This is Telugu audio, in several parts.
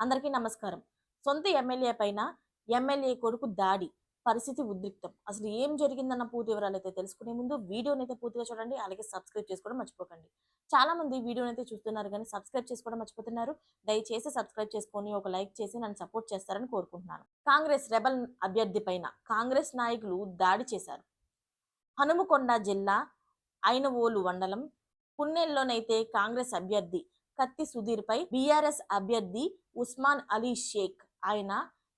అందరికీ నమస్కారం. సొంత ఎమ్మెల్యే పైన ఎమ్మెల్యే కొడుకు దాడి పరిస్థితి ఉద్రిక్తం. అసలు ఏం జరిగిందన్న పూర్తి వివరాలు అయితే తెలుసుకునే ముందు వీడియోని అయితే పూర్తిగా చూడండి అలాగే సబ్స్క్రైబ్ చేసుకోవడం మర్చిపోకండి. చాలా మంది వీడియోని అయితే చూస్తున్నారు కానీ సబ్స్క్రైబ్ చేసుకోవడం మర్చిపోతున్నారు. దయచేసి సబ్స్క్రైబ్ చేసుకొని ఒక లైక్ చేసి నన్ను సపోర్ట్ చేస్తారని కోరుకుంటున్నాను. కాంగ్రెస్ రెబల్ అభ్యర్థి పైన కాంగ్రెస్ నాయకులు దాడి చేశారు. హనుమకొండ జిల్లా ఐనవోలు మండలం పున్నెల్లోనైతే కాంగ్రెస్ అభ్యర్థి కత్తి సుధీర్పై బీఆర్ఎస్ అభ్యర్థి ఉస్మాన్ అలీ షేక్ ఆయన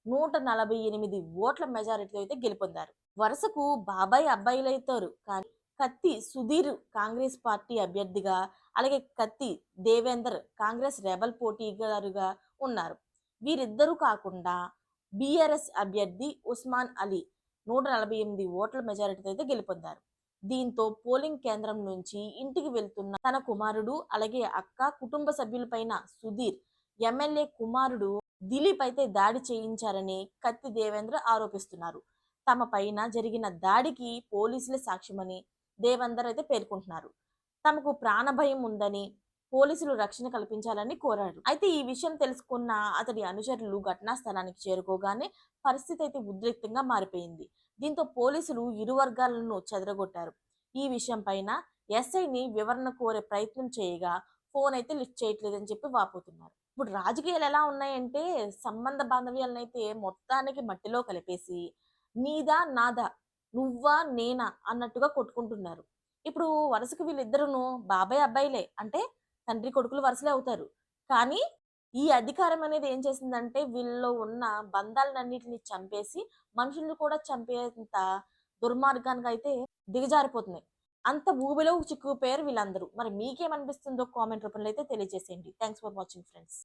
నూట నలభై ఎనిమిది ఓట్ల మెజారిటీతో అయితే గెలుపొందారు. వరుసకు బాబాయ్ అబ్బాయిలైతారు కానీ కత్తి సుధీర్ కాంగ్రెస్ పార్టీ అభ్యర్థిగా అలాగే కత్తి దేవేందర్ కాంగ్రెస్ రెబల్ పోటీదారుగా ఉన్నారు. వీరిద్దరూ కాకుండా బీఆర్ఎస్ అభ్యర్థి ఉస్మాన్ అలీ నూట నలభై ఎనిమిది ఓట్ల మెజారిటీతో అయితే గెలుపొందారు. దీంతో పోలింగ్ కేంద్రం నుంచి ఇంటికి వెళ్తున్న తన కుమారుడు అలాగే అక్క కుటుంబ సభ్యులపైన సుధీర్ ఎమ్మెల్యే కుమారుడు దిలీప్ అయితే దాడి చేయించారని కత్తి దేవేంద్ర ఆరోపిస్తున్నారు. తమ పైన జరిగిన దాడికి పోలీసులే సాక్ష్యమని దేవేందర్ అయితే పేర్కొంటున్నారు. తమకు ప్రాణభయం ఉందని పోలీసులు రక్షణ కల్పించాలని కోరాడు. అయితే ఈ విషయం తెలుసుకున్న అతడి అనుచరులు ఘటనా స్థలానికి చేరుకోగానే పరిస్థితి అయితే ఉద్రిక్తంగా మారిపోయింది. దీంతో పోలీసులు ఇరు వర్గాలను చెదరగొట్టారు. ఈ విషయం పైన ఎస్ఐని వివరణ కోరే ప్రయత్నం చేయగా ఫోన్ అయితే లిఫ్ట్ చేయట్లేదని చెప్పి వాపోతున్నారు. ఇప్పుడు రాజకీయాలు ఎలా ఉన్నాయంటే సంబంధ బాంధవ్యాలను అయితే మొత్తానికి మట్టిలో కలిపేసి నీదా నాదా నువ్వా నేనా అన్నట్టుగా కొట్టుకుంటున్నారు. ఇప్పుడు వరుసకు వీళ్ళిద్దరును బాబాయ్ అబ్బాయిలే అంటే తండ్రి కొడుకులు వరుసలే అవుతారు. కానీ ఈ అధికారం అనేది ఏం చేసిందంటే వీళ్ళలో ఉన్న బంధాలన్నింటినీ చంపేసి మనుషుల్ని కూడా చంపేంత దుర్మార్గానికి అయితే దిగజారిపోతున్నాయి. అంత భూమిలో చిక్కుపోయారు వీళ్ళందరూ. మరి మీకేమనిపిస్తుందో కామెంట్ రూపంలో అయితే తెలియజేసేయండి. Thanks for watching friends